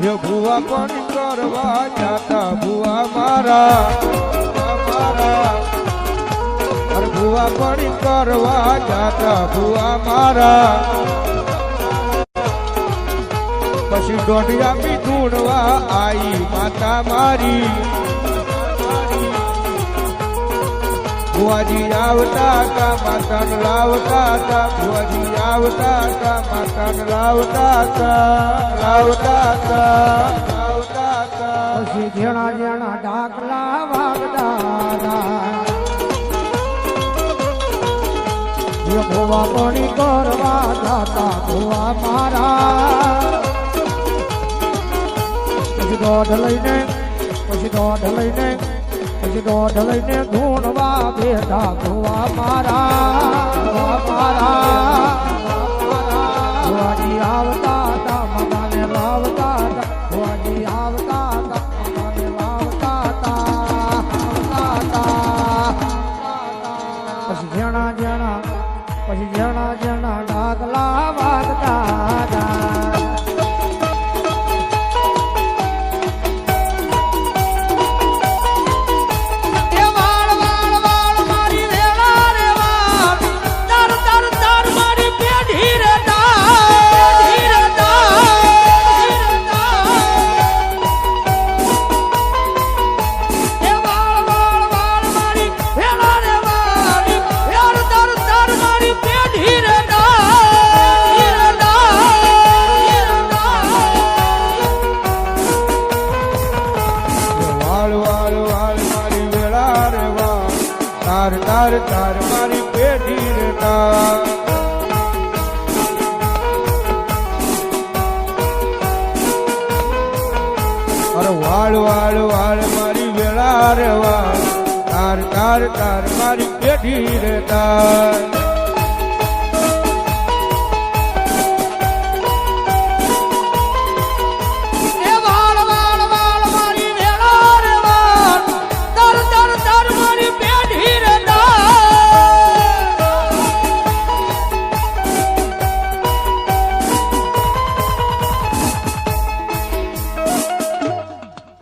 એ ભુવા પણ કરવા જાતા? ભુવા મારા મારા. અરે ભુવા પણ કરવા જાતા? ભુવા મારા. પછી દોઢિયા બી ધૂણવા આઈ માતા મારી. ભુવાજી આવતા તા માતાને લાવતા તા ભુવાજી આવતા તા માતાને લાવતા તા પછી જેણા જેણા ડાકલા વાગતા ભોવા પાણી કરવા જાતા ભોવા મારા. પછી દોઢ લઈને, પછી દોઢ લઈને, પછી દોઢ લઈને ધૂણવા બેઠા ભોવા મારા મારા. જેણા ડાગલા વાગતા તાર તાર તાર, મારી પેઢી રે તાર. વાળ વાળ વાળ, મારી વેળા રે વાળ. તાર તાર તાર, મારી પેઢી રે તાર.